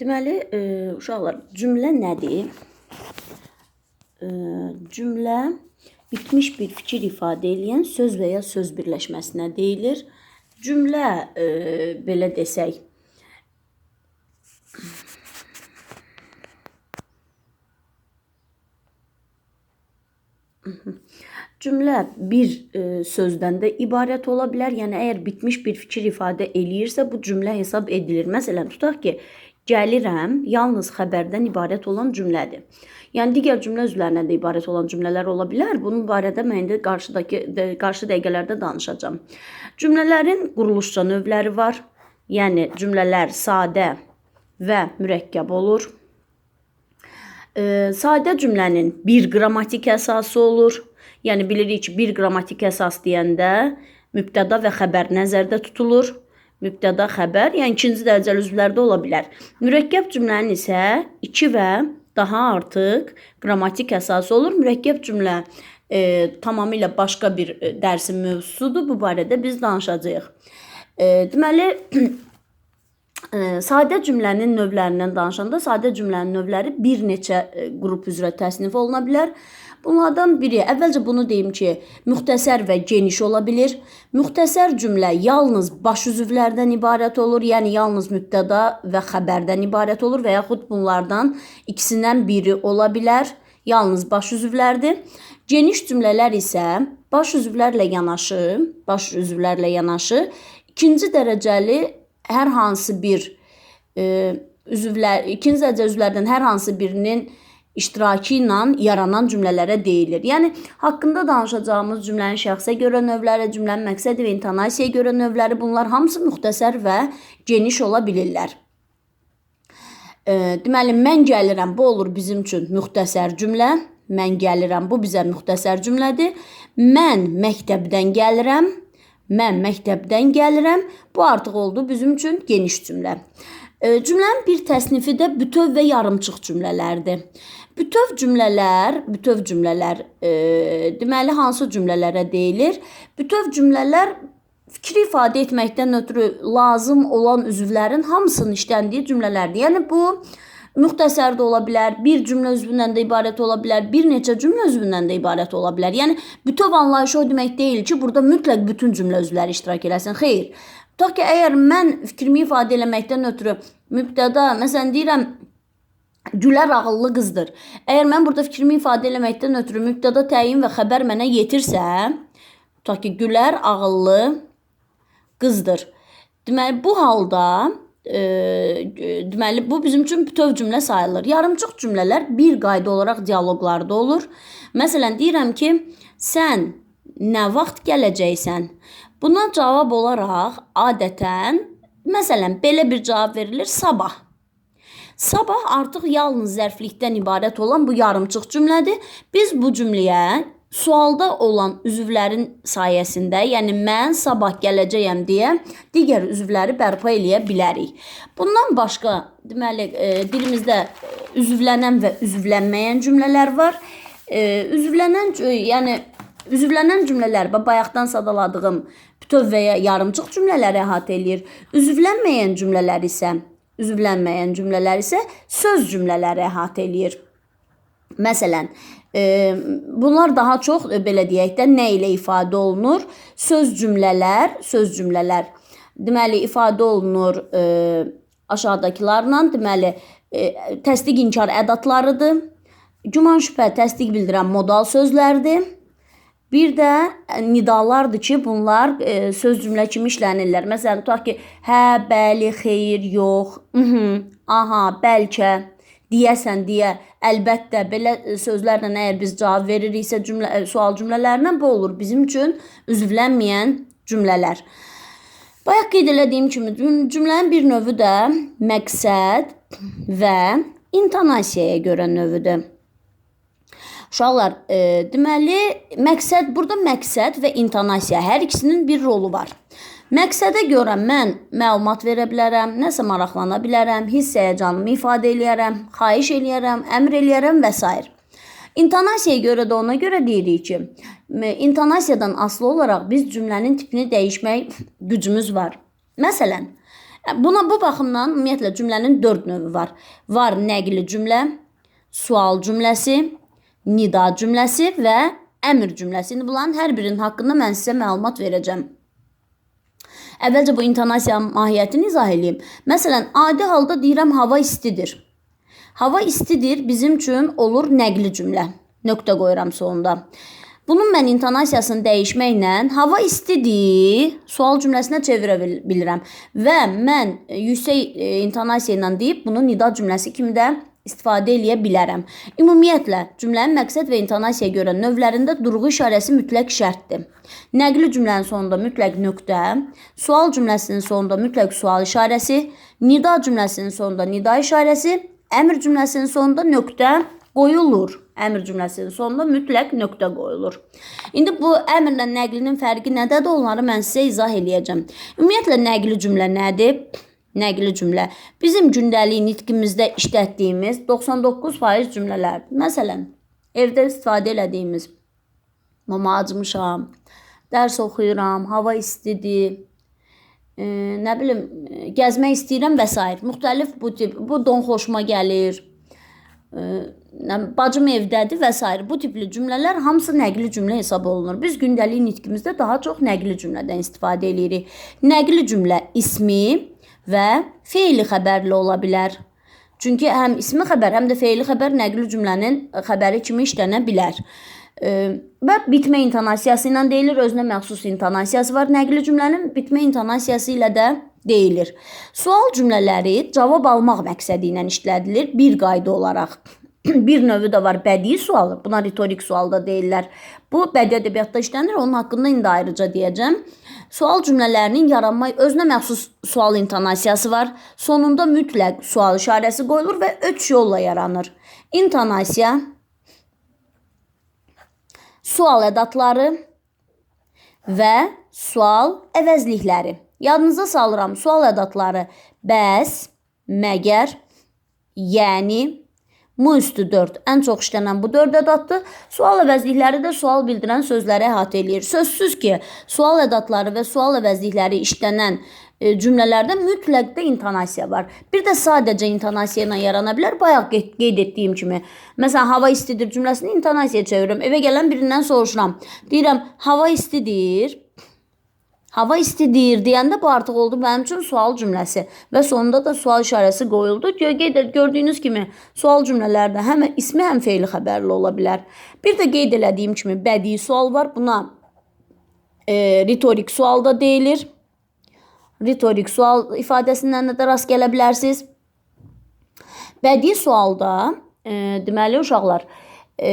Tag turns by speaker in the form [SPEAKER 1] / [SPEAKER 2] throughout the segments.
[SPEAKER 1] Deməli, e, uşaqlar, cümlə nədir? E, cümlə bitmiş bir fikir ifadə edən söz və ya söz birləşməsinə deyilir. Cümlə e, belə desək, Cümlə bir e, sözdən də ibarət ola bilər. Yəni əgər bitmiş bir fikir ifadə eləyirsə, bu cümlə hesab edilir. Məsələn, tutaq ki, gəlirəm yalnız xəbərdən ibarət olan cümlədir. Yəni digər cümlə üzvlərindən də ibarət olan cümlələr ola bilər. Bunun barədə mən indi qarşıdakı qarşı dəqiqələrdə danışacağam. Cümlələrin quruluşça növləri var. Yəni cümlələr sadə və mürəkkəb olur. E, sadə cümlənin bir qrammatik əsası olur. Yəni bilirik ki, bir qrammatik əsas deyəndə mübtəda və xəbər nəzərdə tutulur. Mübtəda, xəbər, yəni ikinci dərəcəli üzvlərdə ola bilər. Mürəkkəb cümlənin isə 2 və daha artıq qrammatik əsası olur. Mürəkkəb cümlə e, tamamilə başqa bir e, dərsin mövzusudur. Bu barədə biz danışacağıq. E, deməli e, sadə cümlənin növlərindən danışanda sadə cümlənin növləri bir neçə e, qrup üzrə təsnif oluna bilər. Bunlardan biri, əvvəlcə bunu deyim ki, müxtəsər və geniş ola bilər. Müxtəsər cümlə yalnız baş üzvlərdən ibarət olur, yəni yalnız mübtəda və xəbərdən ibarət olur və yaxud bunlardan ikisindən biri ola bilər. Yalnız baş üzvlərdir. Geniş cümlələr isə baş üzvlərlə yanaşı, baş üzvlərlə yanaşı ikinci dərəcəli hər hansı bir e, üzvlər, ikinci dərəcə üzvlərdən hər hansı birinin iştirakı ilə yaranan cümlələrə deyilir. Yəni haqqında danışacağımız cümlənin şəxsə görə növləri, cümlənin məqsədi və intonasiyaya görə növləri bunlar hamısı müxtəsər və geniş ola bilirlər. E, deməli mən gəlirəm bu olur bizim üçün müxtəsər cümlə. Mən gəlirəm bu bizə müxtəsər cümlədir. Mən məktəbdən gəlirəm. Mən məktəbdən gəlirəm. Bu artıq oldu bizim üçün geniş cümlə. Cümlənin bir təsnifi də bütöv və yarımçıq cümlələrdir. Bütöv cümlələr, bütöv cümlələr e, deməli hansı cümlələrə deyilir? Bütöv cümlələr fikri ifadə etməkdən ötürü lazım olan üzvlərin hamısının işləndiyi cümlələrdir. Yəni bu müxtəsər də ola bilər, bir cümlə üzvündən də ibarət ola bilər, bir neçə cümlə üzvündən də ibarət ola bilər. Yəni bütöv anlayışı o demək deyil ki, burada mütləq bütün cümlə üzvləri iştirak eləsin. Xeyr. Tutaq ki, əgər mən fikrimi ifadə eləməkdən ötürü mübtəda, məsələn deyirəm, Gülər ağıllı qızdır. Əgər mən burada fikrimi ifadə eləməkdən ötürü mübtəda təyin və xəbər mənə yetirsə, tutaq ki, Gülər ağıllı qızdır. Deməli bu halda e, deməli bu bizim üçün bütöv cümlə sayılır. Yarımçıq cümlələr bir qayda olaraq dialoqlarda olur. Məsələn deyirəm ki, sən nə vaxt gələcəksən? Buna cavab olaraq adətən məsələn belə bir cavab verilir: sabah. Sabah artıq yalnız zərflikdən ibarət olan bu yarımçıq cümlədir. Biz bu cümləyə sualda olan üzvlərin sayəsində, yəni mən sabah gələcəyəm deyə digər üzvləri bərpa eləyə bilərik. Bundan başqa, deməli, e, dilimizdə üzvlənən və üzvlənməyən cümlələr var. E, üzvlənən, yəni üzvlənən cümlələr bayaqdan sadaladığım bütöv və ya yarımçıq cümlələri əhatə eləyir. Üzvlənməyən cümlələr isə üzvlənməyən cümlələr isə söz cümlələri əhatə eləyir. Məsələn, e, bunlar daha çox e, belə deyək də nə ilə ifadə olunur? Söz cümlələr, söz cümlələr deməli ifadə olunur e, aşağıdakılarla, deməli e, təsdiq inkar ədatlarıdır. Güman şübhə təsdiq bildirən modal sözlərdir. Bir də nidalardır ki, bunlar e, söz cümlə kimi işlənirlər. Məsələn, tutaq ki, hə, bəli, xeyir, yox, mhm, aha, bəlkə, deyəsən, deyə, əlbəttə belə e, sözlərlə əgər biz cavab veririksə cümlə e, sual cümlələrinə bu olur bizim üçün üzvlənməyən cümlələr. Bayaq qeyd elədiyim kimi cümlənin bir növü də məqsəd və intonasiyaya görə növüdür. Uşaqlar, e, deməli, məqsəd burada məqsəd və intonasiya hər ikisinin bir rolu var. Məqsədə görə mən məlumat verə bilərəm, nəsə maraqlana bilərəm, hiss həyəcanımı ifadə eləyərəm, xahiş eləyərəm, əmr eləyərəm və s. İntonasiyaya görə də ona görə deyirik ki, intonasiyadan asılı olaraq biz cümlənin tipini dəyişmək gücümüz var. Məsələn, Buna bu baxımdan ümumiyyətlə cümlənin 4 növü var. Var nəqli cümlə, sual cümləsi, nida cümləsi və əmr cümləsi. İndi bunların hər birinin haqqında mən sizə məlumat verəcəm. Əvvəlcə bu intonasiyanın mahiyyətini izah edeyim. Məsələn, adi halda deyirəm hava istidir. Hava istidir bizim üçün olur nəqli cümlə. Nöqtə qoyuram sonunda. Bunun mən intonasiyasını dəyişməklə hava istidir sual cümləsinə çevirə bil- bilirəm və mən yüksək e, intonasiya ilə deyib bunu nida cümləsi kimi də istifadə eləyə bilərəm. Ümumiyyətlə cümlənin məqsəd və intonasiyaya görə növlərində durğu işarəsi mütləq şərtdir. Nəqli cümlənin sonunda mütləq nöqtə, sual cümləsinin sonunda mütləq sual işarəsi, nida cümləsinin sonunda nida işarəsi, əmr cümləsinin sonunda nöqtə qoyulur. Əmr cümləsinin sonunda mütləq nöqtə qoyulur. İndi bu əmrlə nəqlinin fərqi nədədir? Onları mən sizə izah eləyəcəm. Ümumiyyətlə nəqli cümlə nədir? Nəqli cümlə bizim gündəlik nitqimizdə işlətdiyimiz 99% cümlələrdir. Məsələn, evdə istifadə elədiyimiz mama acmışam, dərs oxuyuram, hava istidir, e, nə bilim, gəzmək istəyirəm və s. müxtəlif bu tip bu don xoşuma gəlir. E, bacım evdədir və s. bu tipli cümlələr hamısı nəqli cümlə hesab olunur. Biz gündəlik nitqimizdə daha çox nəqli cümlədən istifadə edirik. Nəqli cümlə ismi və feili xəbərli ola bilər. Çünki həm ismi xəbər, həm də feili xəbər nəqli cümlənin xəbəri kimi işlənə bilər. Və bitmə intonasiyası ilə deyilir, özünə məxsus intonasiyası var. Nəqli cümlənin bitmə intonasiyası ilə də deyilir. Sual cümlələri cavab almaq məqsədi ilə işlədilir bir qayda olaraq. bir növü də var bədii sual. Buna ritorik sual da deyirlər. Bu bədii ədəbiyyatda işlənir. Onun haqqında indi ayrıca deyəcəm. Sual cümlələrinin yaranma özünə məxsus sual intonasiyası var. Sonunda mütləq sual işarəsi qoyulur və üç yolla yaranır. İntonasiya, sual ədatları və sual əvəzlikləri. Yadınıza salıram, sual ədatları bəs, məgər, yəni, mu üstü 4 ən çox işlənən bu 4 ədatdır. Sual əvəzlikləri də sual bildirən sözləri əhatə eləyir. Sözsüz ki, sual ədatları və sual əvəzlikləri işlənən e, cümlələrdə mütləq də intonasiya var. Bir də sadəcə intonasiya ilə yarana bilər. Bayaq qeyd etdiyim kimi. Məsələn, hava istidir cümləsini intonasiyaya çevirirəm. Evə gələn birindən soruşuram. Deyirəm, hava istidir. Hava istidir deyəndə bu artıq oldu mənim üçün sual cümləsi və sonunda da sual işarəsi qoyuldu. Qeyd gördüyünüz kimi sual cümlələrdə həm ismi, həm feili xəbərli ola bilər. Bir də qeyd elədiyim kimi bədii sual var. Buna e, ritorik sual da deyilir. Ritorik sual ifadəsindən də rast gələ bilərsiniz. Bədii sualda e, deməli uşaqlar e,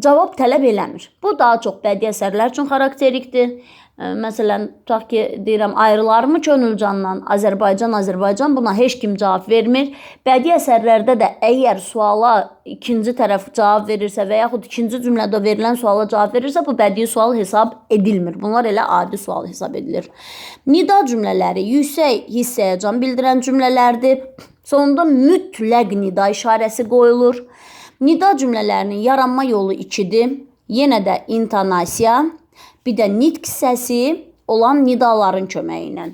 [SPEAKER 1] cavab tələb eləmir. Bu daha çox bədii əsərlər üçün xarakterikdir. Məsələn, tutaq ki, deyirəm, ayrılarmı könülcandan Azərbaycan, Azərbaycan buna heç kim cavab vermir. Bədii əsərlərdə də əgər suala ikinci tərəf cavab verirsə və yaxud ikinci cümlədə verilən suala cavab verirsə, bu bədii sual hesab edilmir. Bunlar elə adi sual hesab edilir. Nida cümlələri yüksək hiss-həyəcan bildirən cümlələrdir. Sonunda mütləq nida işarəsi qoyulur. Nida cümlələrinin yaranma yolu 2-dir. Yenə də intonasiya, bir də nitq hissəsi olan nidaların köməyi ilə.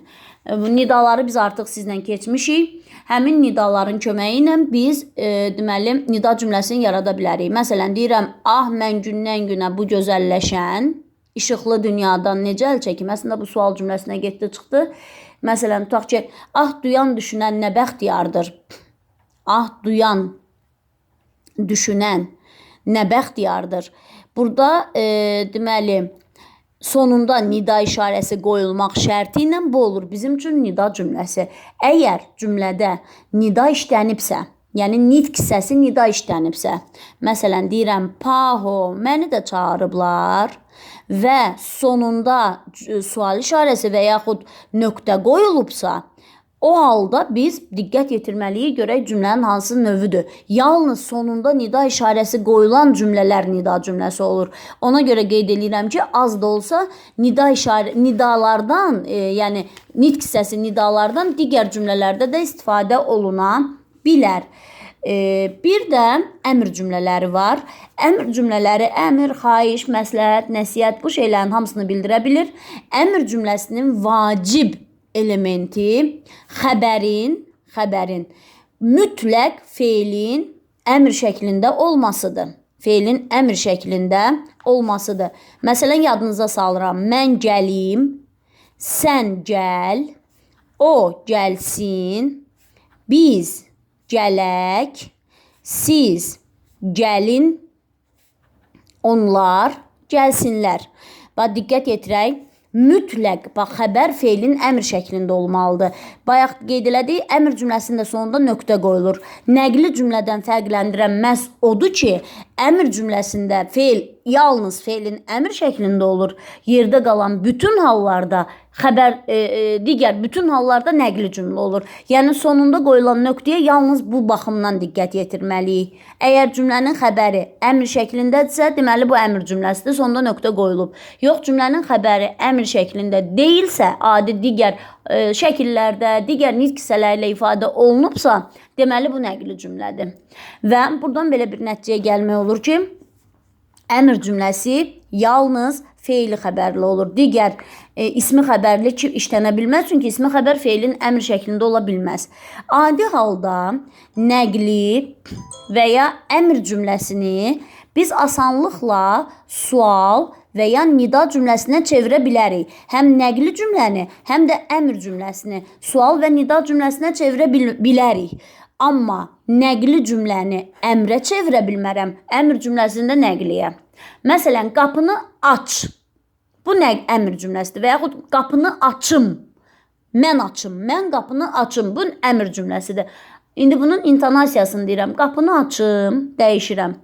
[SPEAKER 1] E, nidaları biz artıq sizlə keçmişik. Həmin nidaların köməyi ilə biz e, deməli nida cümləsini yarada bilərik. Məsələn deyirəm: "Ah mən gündən günə bu gözəlləşən işıqlı dünyadan necə əl çəkim?" Əslində bu sual cümləsinə getdi, çıxdı. Məsələn tutaq ki: "Ah duyan düşünən nə bəxtiyardır." Ah duyan düşünən nə bəxtiyardır. Burada e, deməli sonunda nida işarəsi qoyulmaq şərti ilə bu olur bizim üçün nida cümləsi. Əgər cümlədə nida işlənibsə, yəni nitq hissəsi nida işlənibsə, məsələn deyirəm Paho, məni də çağırıblar və sonunda sual işarəsi və yaxud nöqtə qoyulubsa, o halda biz diqqət yetirməliyik görək cümlənin hansı növüdür. Yalnız sonunda nida işarəsi qoyulan cümlələr nida cümləsi olur. Ona görə qeyd edirəm ki, az da olsa nida işarə nidalardan, e, yəni nitq hissəsi nidalardan digər cümlələrdə də istifadə oluna bilər. E, bir də əmr cümlələri var. Əmr cümlələri əmr, xahiş, məsləhət, nəsihət bu şeylərin hamısını bildirə bilir. Əmr cümləsinin vacib elementi xəbərin, xəbərin mütləq feilin əmr şəklində olmasıdır. Feilin əmr şəklində olmasıdır. Məsələn, yadınıza salıram. Mən gəlim, sən gəl, o gəlsin, biz gələk, siz gəlin, onlar gəlsinlər. Bax diqqət yetirək. Mütləq bax xəbər feilin əmr şəklində olmalıdır. Bayaq qeyd elədik, əmr cümləsində sonunda nöqtə qoyulur. Nəqli cümlədən fərqləndirən məhz odur ki, əmr cümləsində feil yalnız feilin əmr şəklində olur. Yerdə qalan bütün hallarda xəbər e, e, digər bütün hallarda nəqli cümlə olur. Yəni sonunda qoyulan nöqtəyə yalnız bu baxımdan diqqət yetirməliyik. Əgər cümlənin xəbəri əmr şəklindədirsə, deməli bu əmr cümləsidir, sonunda nöqtə qoyulub. Yox, cümlənin xəbəri əmr şəklində deyilsə, adi digər e, şəkillərdə, digər nitq hissələri ilə ifadə olunubsa, deməli bu nəqli cümlədir. Və buradan belə bir nəticəyə gəlmək olur ki, əmr cümləsi yalnız feili xəbərli olur. Digər e, ismi xəbərli ki işlənə bilməz, çünki ismi xəbər feilin əmr şəklində ola bilməz. Adi halda nəqli və ya əmr cümləsini biz asanlıqla sual və ya nida cümləsinə çevirə bilərik. Həm nəqli cümləni, həm də əmr cümləsini sual və nida cümləsinə çevirə bil bilərik. Amma nəqli cümləni əmrə çevirə bilmərəm. Əmr cümləsində nəqliyə. Məsələn, qapını aç. Bu nə əmr cümləsidir və yaxud qapını açım. Mən açım. Mən qapını açım. Bu əmr cümləsidir. İndi bunun intonasiyasını deyirəm. Qapını açım, dəyişirəm.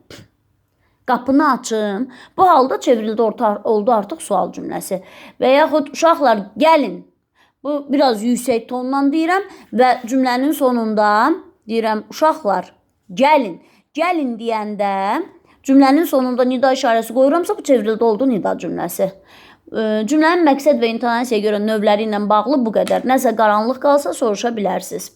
[SPEAKER 1] Qapını açım. Bu halda çevrildi orta oldu artıq sual cümləsi. Və yaxud uşaqlar gəlin. Bu biraz yüksək tonla deyirəm və cümlənin sonunda deyirəm uşaqlar gəlin. Gəlin deyəndə cümlənin sonunda nida işarəsi qoyuramsa bu çevrildi oldu nida cümləsi. Cümlənin məqsəd və intonasiyaya görə növləri ilə bağlı bu qədər. Nəsə qaranlıq qalsa soruşa bilərsiniz.